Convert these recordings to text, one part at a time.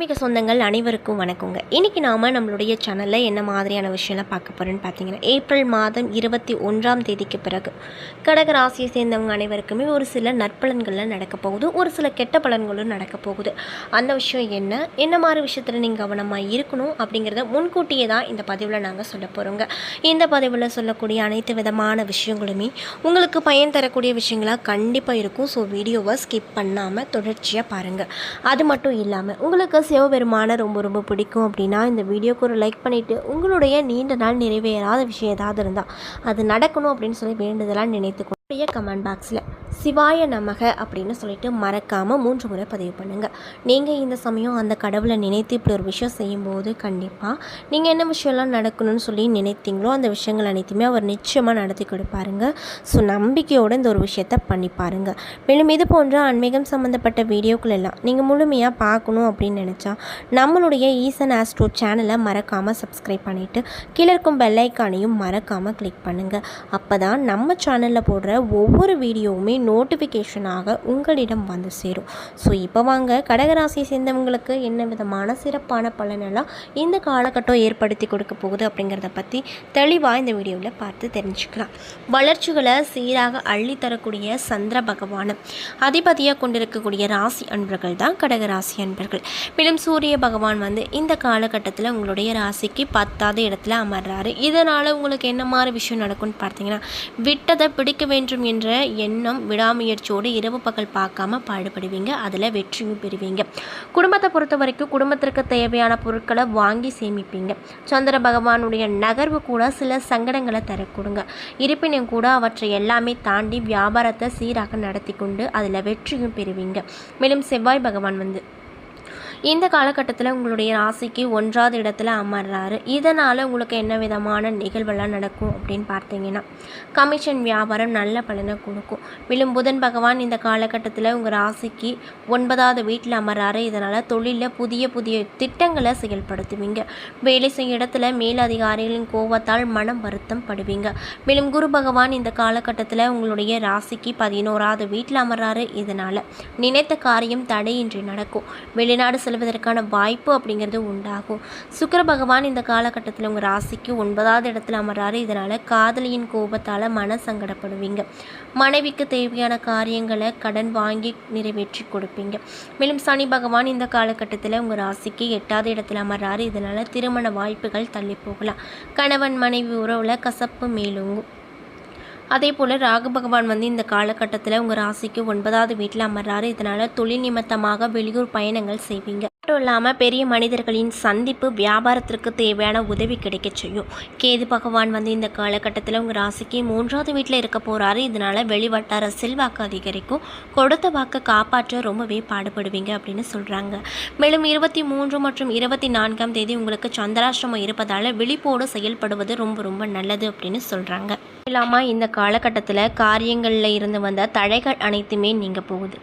மிக சொந்தங்கள் அனைவருக்கும் வணக்கங்க. இன்றைக்கி நாம் நம்மளுடைய சேனலில் என்ன மாதிரியான விஷயம்லாம் பார்க்க போகிறோன்னு பார்த்தீங்கன்னா ஏப்ரல் மாதம் இருபத்தி ஒன்றாம் தேதிக்கு பிறகு கடக ராசியை சேர்ந்தவங்க அனைவருக்குமே ஒரு சில நற்பலன்கள்லாம் நடக்க போகுது. ஒரு சில கெட்ட பலன்களும் நடக்க போகுது. அந்த விஷயம் என்ன? என்ன மாதிரி விஷயத்தில் நீங்கள் கவனமாக இருக்கணும் அப்படிங்கிறத முன்கூட்டியே தான் இந்த பதிவில் நாங்கள் சொல்ல போகிறோங்க இந்த பதிவில் சொல்லக்கூடிய அனைத்து விதமான விஷயங்களுமே உங்களுக்கு பயன் தரக்கூடிய விஷயங்களாக கண்டிப்பாக இருக்கும். ஸோ வீடியோவை ஸ்கிப் பண்ணாமல் தொடர்ச்சியாக பாருங்கள் அது மட்டும் இல்லாமல் உங்களுக்கு சிவபெருமானை ரொம்ப ரொம்ப பிடிக்கும் அப்படின்னா இந்த வீடியோக்கு ஒரு லைக் பண்ணிவிட்டு உங்களுடைய நீண்ட நாள் நிறைவேறாத விஷயம் ஏதாவது இருந்தால் அது நடக்கணும் அப்படின்னு சொல்லி வேண்டுதலாக உடைய கமெண்ட் பாக்ஸில் சிவாய நமக அப்படின்னு சொல்லிட்டு மறக்காமல் மூன்று முறை பதிவு பண்ணுங்கள் நீங்கள் இந்த சமயம் அந்த கடவுளை நினைத்து இப்படி ஒரு விஷயம் செய்யும்போது கண்டிப்பாக நீங்கள் என்ன விஷயம்லாம் நடக்கணும்னு சொல்லி நினைத்தீங்களோ அந்த விஷயங்கள் அனைத்துமே அவர் நிச்சயமாக நடத்தி கொடுப்பாருங்க. ஸோ நம்பிக்கையோடு இந்த ஒரு விஷயத்தை பண்ணி பாருங்கள் மேலும் இது போன்ற ஆன்மீகம் சம்மந்தப்பட்ட வீடியோக்கள் எல்லாம் நீங்கள் முழுமையாக பார்க்கணும் அப்படின்னு நினச்சா நம்மளுடைய ஈசன் ஆஸ்ட்ரோ சேனலை மறக்காமல் சப்ஸ்கிரைப் பண்ணிவிட்டு கீழே இருக்கும் பெல்லைக்கானையும் மறக்காமல் கிளிக் பண்ணுங்கள் அப்போ தான் நம்ம சேனலில் போடுற ஒவ்வொரு வீடியோவுமே நோட்டிஃபிகேஷனாக உங்களிடம் வந்து சேரும். ஸோ இப்போ வாங்க கடகராசியை சேர்ந்தவங்களுக்கு என்ன விதமான சிறப்பான பலனெல்லாம் இந்த காலகட்டம் ஏற்படுத்தி கொடுக்க போகுது அப்படிங்கிறத பற்றி தெளிவாக இந்த வீடியோவில் பார்த்து தெரிஞ்சுக்கலாம். வளர்ச்சிகளை சீராக அள்ளி தரக்கூடிய சந்திர பகவான் அதிபதியாக கொண்டிருக்கக்கூடிய ராசி அன்பர்கள் தான் கடகராசி அன்பர்கள். மேலும் சூரிய பகவான் வந்து இந்த காலகட்டத்தில் உங்களுடைய ராசிக்கு பத்தாவது இடத்துல அமர்றாரு. இதனால் உங்களுக்கு என்ன மாதிரி விஷயம் நடக்கும்னு பார்த்தீங்கன்னா விட்டதை பிடிக்க வேண்டும் என்ற எண்ணம் விடாமுயற்சியோடு இரவு பகல் பார்க்காம பாடுபடுவீங்க. அதில் வெற்றியும் பெறுவீங்க. குடும்பத்தை பொறுத்த வரைக்கும் குடும்பத்திற்கு தேவையான பொருட்களை வாங்கி சேமிப்பீங்க. சந்திர பகவானுடைய நகர்வு கூட சில சங்கடங்களை தரக்கூடுங்க. இருப்பினும் கூட அவற்றை எல்லாமே தாண்டி வியாபாரத்தை சீராக நடத்தி கொண்டு அதில் வெற்றியும் பெறுவீங்க. மேலும் செவ்வாய் பகவான் வந்து இந்த காலகட்டத்தில் உங்களுடைய ராசிக்கு ஒன்றாவது இடத்துல அமர்றாரு. இதனால் உங்களுக்கு என்ன விதமான நிகழ்வெல்லாம் நடக்கும் அப்படின்னு பார்த்தீங்கன்னா கமிஷன் வியாபாரம் நல்ல பலனை கொடுக்கும். மேலும் புதன் பகவான் இந்த காலகட்டத்தில் உங்கள் ராசிக்கு ஒன்பதாவது வீட்டில் அமர்றாரு. இதனால் தொழிலில் புதிய புதிய திட்டங்களை செயல்படுத்துவீங்க. வேலை செய்யும் இடத்துல மேலதிகாரிகளின் கோபத்தால் மனம் வருத்தம் படுவீங்க. மேலும் குரு பகவான் இந்த காலகட்டத்தில் உங்களுடைய ராசிக்கு பதினோராவது வீட்டில் அமர்றாரு. இதனால் நினைத்த காரியம் தடையின்றி நடக்கும். வெளிநாடு செல்வதற்கான வாய்ப்பு அப்படிங்கிறது உண்டாகும். சுக்கிர பகவான் இந்த காலகட்டத்தில் உங்கள் ராசிக்கு ஒன்பதாவது இடத்துல அமர்றாரு. இதனால் காதலியின் கோபத்தால் மன சங்கடப்படுவீங்க. மனைவிக்கு தேவையான காரியங்களை கடன் வாங்கி நிறைவேற்றி கொடுப்பீங்க. மேலும் சனி பகவான் இந்த காலகட்டத்தில் உங்கள் ராசிக்கு எட்டாவது இடத்துல அமர்றாரு. இதனால் திருமண வாய்ப்புகள் தள்ளி போகலாம். கணவன் மனைவி உறவில் கசப்பு மேலோங்கும். அதே போல் ராகு பகவான் வந்து இந்த காலகட்டத்தில் உங்கள் ராசிக்கு ஒன்பதாவது வீட்டில் அமர்றாரு. இதனால் தொழில் நிமித்தமாக வெளியூர் பயணங்கள் செய்வீங்க. மட்டும் இல்லாமல் பெரிய மனிதர்களின் சந்திப்பு வியாபாரத்திற்கு தேவையான உதவி கிடைக்க செய்யும். கேது பகவான் வந்து இந்த காலகட்டத்தில் உங்கள் ராசிக்கு மூன்றாவது வீட்டில் இருக்க போகிறாரு இதனால் வெளிவட்டார செல்வாக்கு அதிகரிக்கும். கொடுத்த வாக்கை காப்பாற்ற ரொம்பவே பாடுபடுவீங்க அப்படின்னு சொல்கிறாங்க மேலும் இருபத்தி மூன்று மற்றும் இருபத்தி நான்காம் தேதி உங்களுக்கு சந்திராஷ்டிரமம் இருப்பதால் விழிப்போடு செயல்படுவது ரொம்ப ரொம்ப நல்லது அப்படின்னு சொல்கிறாங்க இல்லாமல் இந்த காலகட்டத்தில் காரியங்களில் இருந்து வந்த தடைகள் அனைத்துமே நீங்க போகுது.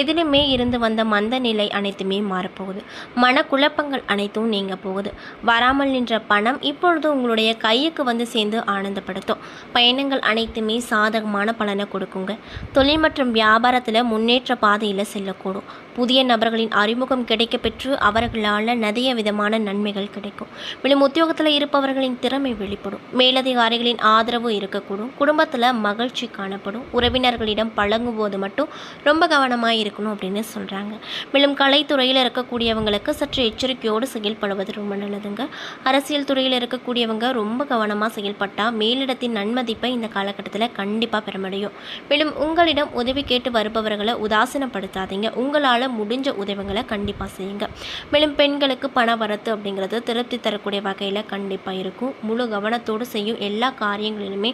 எதிலுமே இருந்து வந்த மந்த நிலை அனைத்துமே மாறப்போகுது. மனக்குழப்பங்கள் அனைத்தும் நீங்க போகுது. வராமல் நின்ற பணம் இப்பொழுது உங்களுடைய கையுக்கு வந்து சேர்ந்து ஆனந்தப்படுத்தும். பயணங்கள் அனைத்துமே சாதகமான பலனை கொடுக்குங்க. தொழில் மற்றும் வியாபாரத்தில் முன்னேற்ற பாதையில் செல்லக்கூடும். புதிய நபர்களின் அறிமுகம் கிடைக்க பெற்று அவர்களால் நிறைய விதமான நன்மைகள் கிடைக்கும். மேலும் உத்தியோகத்தில் இருப்பவர்களின் திறமை வெளிப்படும். மேலதிகாரிகளின் ஆதரவு இருக்கக்கூடும். குடும்பத்தில் மகிழ்ச்சி காணப்படும். உறவினர்களிடம் பழங்கும்போது மட்டும் ரொம்ப கவனமாக இருக்கணும் அப்படின்னு சொல்கிறாங்க மேலும் கலைத்துறையில் இருக்கக்கூடியவங்களுக்கு சற்று எச்சரிக்கையோடு செயல்படுவது ரொம்ப நல்லதுங்க. அரசியல் துறையில் இருக்கக்கூடியவங்க ரொம்ப கவனமாக செயல்பட்டால் மேலிடத்தின் நன்மதிப்பை இந்த காலகட்டத்தில் கண்டிப்பாக பெற முடியும். மேலும் உங்களிடம் உதவி கேட்டு வருபவர்களை உதாசீனப்படுத்தாதீங்க. உங்களால் முடிஞ்ச உதவிகளை கண்டிப்பாக செய்யுங்க. மேலும் பெண்களுக்கு பண வரத்து அப்படிங்கிறது திருப்தி தரக்கூடிய வகையில் கண்டிப்பாக இருக்கும். முழு கவனத்தோடு செய்யும் எல்லா காரியங்களிலுமே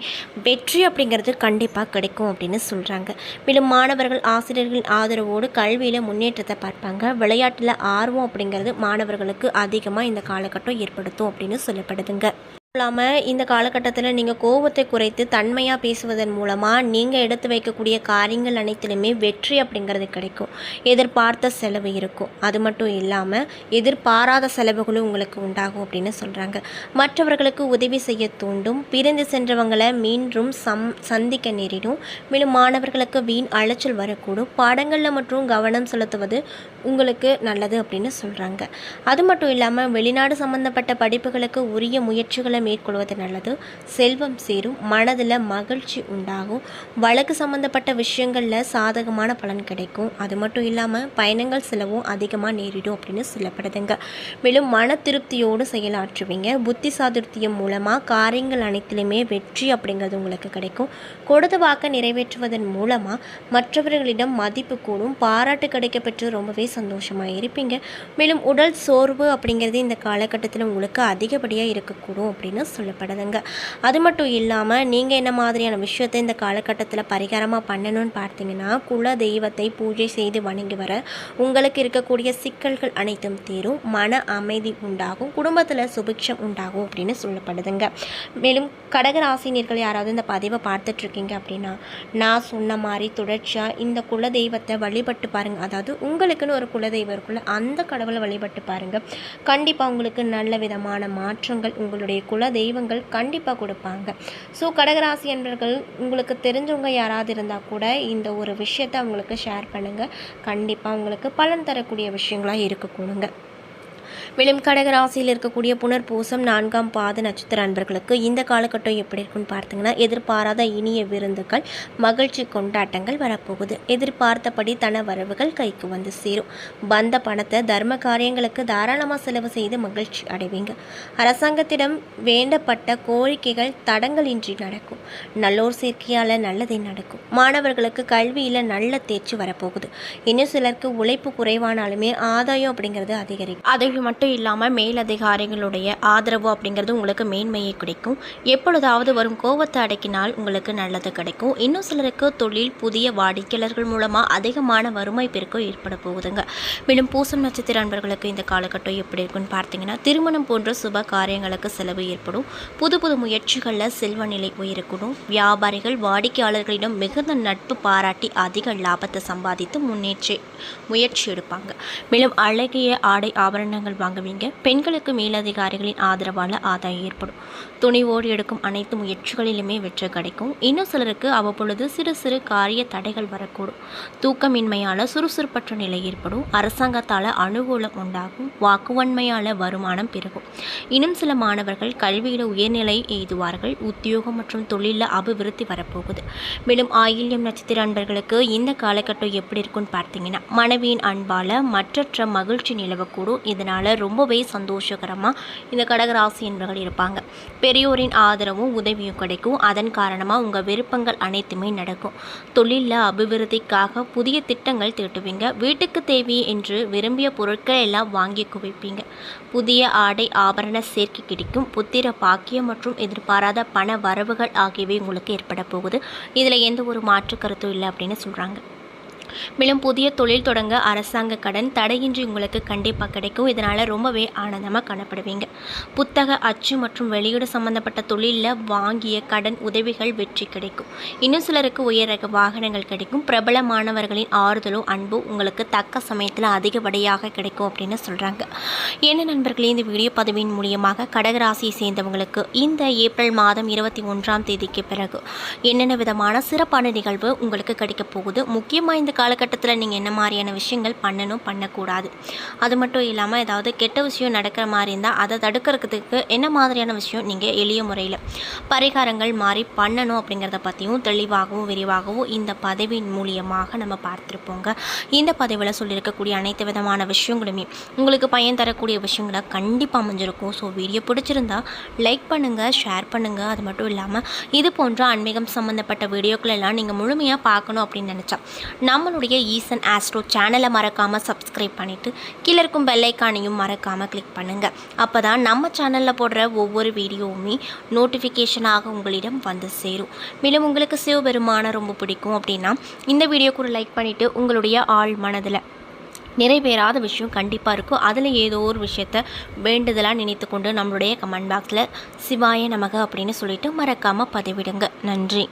வெற்றி அப்படிங்கிறது கண்டிப்பாக கிடைக்கும் அப்படின்னு சொல்கிறாங்க மேலும் மாணவர்கள் ஆசிரியர்களின் ஆதரவோடு கல்வியில் முன்னேற்றத்தை பார்ப்பாங்க. விளையாட்டில் ஆர்வம் அப்படிங்கிறது மாணவர்களுக்கு அதிகமாக இந்த காலகட்டம் ஏற்படுத்தும் அப்படின்னு சொல்லப்படுதுங்க. இல்லாமல் இந்த காலகட்டத்தில் நீங்கள் கோபத்தை குறைத்து தன்மையாக பேசுவதன் மூலமாக நீங்கள் எடுத்து வைக்கக்கூடிய காரியங்கள் அனைத்திலுமே வெற்றி அப்படிங்கிறது கிடைக்கும். எதிர்பார்த்த செலவு இருக்கும். அது மட்டும் இல்லாமல் எதிர்பாராத செலவுகளும் உங்களுக்கு உண்டாகும் அப்படின்னு சொல்கிறாங்க மற்றவர்களுக்கு உதவி செய்ய தூண்டும் பிரிந்து சென்றவங்களை மீண்டும் சம் சந்திக்க நேரிடும். மேலும் மாணவர்களுக்கு வீண் அலைச்சல் வரக்கூடும். பாடங்களில் மற்றும் கவனம் செலுத்துவது உங்களுக்கு நல்லது அப்படின்னு சொல்கிறாங்க அது மட்டும் இல்லாமல் வெளிநாடு சம்மந்தப்பட்ட படிப்புகளுக்கு உரிய முயற்சிகளை மேற்கொள்வது நல்லது. செல்வம் சேரும் மனதில் மகிழ்ச்சி உண்டாகும். வழக்கு சம்மந்தப்பட்ட விஷயங்களில் சாதகமான பலன் கிடைக்கும். அது மட்டும் இல்லாமல் பயணங்கள் செலவும் அதிகமாக நேரிடும் அப்படின்னு சொல்லப்படுதுங்க. மேலும் மன திருப்தியோடு செயலாற்றுவீங்க. புத்தி சாதுர்த்தியம் மூலமாக காரியங்கள் அனைத்திலுமே வெற்றி அப்படிங்கிறது உங்களுக்கு கிடைக்கும். கொடுத்த வாக்கை நிறைவேற்றுவதன் மூலமாக மற்றவர்களிடம் மதிப்பு கூடும். பாராட்டு கிடைக்கப்பெற்று ரொம்பவே சந்தோஷமாக இருப்பீங்க. மேலும் உடல் சோர்வு அப்படிங்கிறது இந்த காலகட்டத்தில் உங்களுக்கு அதிகப்படியாக இருக்கக்கூடும் அப்படின்னு சொல்லப்படுதுங்க. அது மட்டும் இல்லாமல் நீங்கள் என்ன மாதிரியான விஷயத்தை இந்த காலகட்டத்தில் பரிகாரமாக பண்ணணும்னு பார்த்தீங்கன்னா குல தெய்வத்தை பூஜை செய்து வணங்கி வர உங்களுக்கு இருக்கக்கூடிய சிக்கல்கள் அனைத்தும் தீரும். மன அமைதி உண்டாகும். குடும்பத்தில் சுபிக்ஷம் உண்டாகும் அப்படின்னு சொல்லப்படுதுங்க. மேலும் கடகராசினியர்கள் யாராவது இந்த பதிவை பார்த்துட்ருக்கீங்க அப்படின்னா நான் சொன்ன மாதிரி தொடர்ச்சியாக இந்த குல தெய்வத்தை வழிபட்டு பாருங்கள் அதாவது உங்களுக்குன்னு ஒரு குலதெய்வம் இருக்குல்ல அந்த கடவுளை வழிபட்டு பாருங்கள் கண்டிப்பாக உங்களுக்கு நல்ல விதமான மாற்றங்கள் உங்களுடைய குல தெய்வங்கள் கண்டிப்பாக கொடுப்பாங்க. ஸோ கடகராசி என்பர்கள் உங்களுக்கு தெரிஞ்சவங்க யாராவது இருந்தால் கூட இந்த ஒரு விஷயத்தை அவங்களுக்கு ஷேர் பண்ணுங்கள் கண்டிப்பாக உங்களுக்கு பலன் தரக்கூடிய விஷயங்களாக இருக்கக்கூடுங்க. மேலும் கடகராசியில் இருக்கக்கூடிய புனர்பூசம் நான்காம் பாத நட்சத்திர அன்பர்களுக்கு இந்த காலகட்டம் எப்படி இருக்குன்னு பார்த்தீங்கன்னா எதிர்பாராத இனிய விருந்துகள் மகிழ்ச்சி கொண்டாட்டங்கள் வரப்போகுது. எதிர்பார்த்தபடி தன வரவுகள் கைக்கு வந்து சேரும். வந்த பணத்தை தர்ம காரியங்களுக்கு தாராளமாக செலவு செய்து மகிழ்ச்சி அடைவீங்க. அரசாங்கத்திடம் வேண்டப்பட்ட கோரிக்கைகள் தடங்களின்றி நடக்கும். நல்லோர் சேர்க்கையால் நல்லதே நடக்கும். மாணவர்களுக்கு கல்வியில் நல்ல தேர்ச்சி வரப்போகுது. இன்னும் சிலருக்கு உழைப்பு குறைவானாலுமே ஆதாயம் அப்படிங்கிறது அதிகரிக்கும். அதை மட்டும் இல்லாமல் மேலதிகாரிகளுடைய ஆதரவு அப்படிங்கிறது உங்களுக்கு மேன்மையை கிடைக்கும். எப்பொழுதாவது வரும் கோபத்தை அடக்கினால் உங்களுக்கு நல்லது கிடைக்கும். இன்னும் சிலருக்கு தொழில் புதிய வாடிக்கையாளர்கள் மூலமாக அதிகமான வறுமை பெருக்கம் ஏற்பட போகுதுங்க. மேலும் பூசம் நட்சத்திர அன்பர்களுக்கு இந்த காலகட்டம் எப்படி இருக்குன்னு பார்த்தீங்கன்னா திருமணம் போன்ற சுப காரியங்களுக்கு செலவு ஏற்படும். புது புது முயற்சிகளில் செல்வ நிலை உயரக்கூடும். வியாபாரிகள் வாடிக்கையாளர்களிடம் மிகுந்த நட்பு பாராட்டி அதிக லாபத்தை சம்பாதித்து முன்னேற்றி முயற்சி எடுப்பாங்க. மேலும் அழகிய ஆடை ஆபரணங்கள் வாங்குவீங்க. பெண்களுக்கு மேலதிகாரிகளின் ஆதரவால் ஆதாயம் ஏற்படும். துணிவோடு எடுக்கும் அனைத்து முயற்சிகளிலுமே வெற்றி கிடைக்கும். இன்னும் சிலருக்கு அவ்வப்பொழுது சிறு சிறு காரிய தடைகள் வரக்கூடும். தூக்கமின்மையால் சுறுசுறுப்பற்ற நிலை ஏற்படும். அரசாங்கத்தால் அனுகூலம் உண்டாகும். வாக்குவன்மையால் வருமானம் பெருகும். இன்னும் சில மாணவர்கள் கல்வியில் உயர்நிலை எய்துவார்கள். உத்தியோகம் மற்றும் தொழிலில் அபிவிருத்தி வரப்போகுது. மேலும் ஆயில்யம் நட்சத்திர அன்பர்களுக்கு இந்த காலகட்டம் எப்படி இருக்குன்னு பார்த்தீங்கன்னா மனைவியின் அன்பால் மற்றற்ற மகிழ்ச்சி நிலவக்கூடும். இதனால் ரொம்பவே சந்தோஷகரமாக இந்த கடகராசி என்பவர்கள் இருப்பாங்க. பெரியோரின் ஆதரவும் உதவியும் கிடைக்கும். அதன் காரணமாக உங்கள் விருப்பங்கள் அனைத்துமே நடக்கும். தொழிலில் அபிவிருத்திக்காக புதிய திட்டங்கள் தீட்டுவீங்க வீட்டுக்கு தேவை என்று விரும்பிய பொருட்களை எல்லாம் வாங்கி குவிப்பீங்க. புதிய ஆடை ஆபரண சேர்க்கை கிடைக்கும். புத்திர பாக்கியம் மற்றும் எதிர்பாராத பண வரவுகள் ஆகியவை உங்களுக்கு ஏற்பட போகுது. இதில் எந்த ஒரு மாற்று கருத்தும் இல்லை அப்படின்னு சொல்கிறாங்க மேலும் புதிய தொழில் தொடங்க அரசாங்க கடன் தடையின்றி உங்களுக்கு கண்டிப்பாக கிடைக்கும். இதனால் ரொம்பவே ஆனந்தமாக காணப்படுவீங்க. புத்தக அச்சு மற்றும் வெளியீடு சம்பந்தப்பட்ட தொழிலில் வாங்கிய கடன் உதவிகள் வெற்றி கிடைக்கும். இன்னும் சிலருக்கு உயர் ரக வாகனங்கள் கிடைக்கும். பிரபல மாணவர்களின் ஆறுதலும் அன்பும் உங்களுக்கு தக்க சமயத்தில் அதிகப்படியாக கிடைக்கும் அப்படின்னு சொல்கிறாங்க என்ன நண்பர்களே இந்த வீடியோ பதவியின் மூலியமாக கடகராசியை சேர்ந்தவங்களுக்கு இந்த ஏப்ரல் மாதம் இருபத்தி ஒன்றாம் தேதிக்கு பிறகு என்னென்ன விதமான சிறப்பான நிகழ்வு உங்களுக்கு கிடைக்கப் போகுது? முக்கியமாக இந்த காலகட்டத்தில் நீங்கள் என்ன மாதிரியான விஷயங்கள் பண்ணணும் பண்ணக்கூடாது. அது மட்டும் இல்லாமல் ஏதாவது கெட்ட விஷயம் நடக்கிற மாதிரி இருந்தால் அதை தடுக்கிறதுக்கு என்ன மாதிரியான விஷயம் நீங்கள் எளிய முறையில் பரிகாரங்கள் மாதிரி பண்ணணும் அப்படிங்கிறத பற்றியும் தெளிவாகவும் விரிவாகவும் இந்த பதவியின் மூலியமாக நம்ம பார்த்துருப்போங்க. இந்த பதவியில் சொல்லியிருக்கக்கூடிய அனைத்து விதமான விஷயங்களுமே உங்களுக்கு பயன் தரக்கூடிய விஷயங்களை கண்டிப்பாக அமைஞ்சிருக்கும். ஸோ வீடியோ பிடிச்சிருந்தா லைக் பண்ணுங்கள் ஷேர் பண்ணுங்கள் அது மட்டும் இல்லாமல் இது போன்ற ஆன்மீகம் சம்மந்தப்பட்ட வீடியோக்கள் எல்லாம் நீங்கள் முழுமையாக பார்க்கணும் அப்படின்னு நினச்சா நம்மளோட நம்மளுடைய ஈசன் ஆஸ்ட்ரோ சேனலை மறக்காமல் சப்ஸ்கிரைப் பண்ணிவிட்டு கீழே இருக்கும் பெல்லைக்கானையும் மறக்காமல் கிளிக் பண்ணுங்கள் அப்போ தான் நம்ம சேனலில் போடுற ஒவ்வொரு வீடியோவுமே நோட்டிஃபிகேஷனாக உங்களிடம் வந்து சேரும். மேலும் உங்களுக்கு சிவபெருமானை ரொம்ப பிடிக்கும் அப்படின்னா இந்த வீடியோ கூட லைக் பண்ணிவிட்டு உங்களுடைய ஆள் மனதில் நிறைவேறாத விஷயம் கண்டிப்பாக இருக்கும். அதில் ஏதோ ஒரு விஷயத்த வேண்டுதலாக நினைத்து கொண்டு நம்மளுடைய கமெண்ட் பாக்ஸில் சிவாய நமக அப்படின்னு சொல்லிவிட்டு மறக்காமல் பதிவிடுங்க. நன்றி.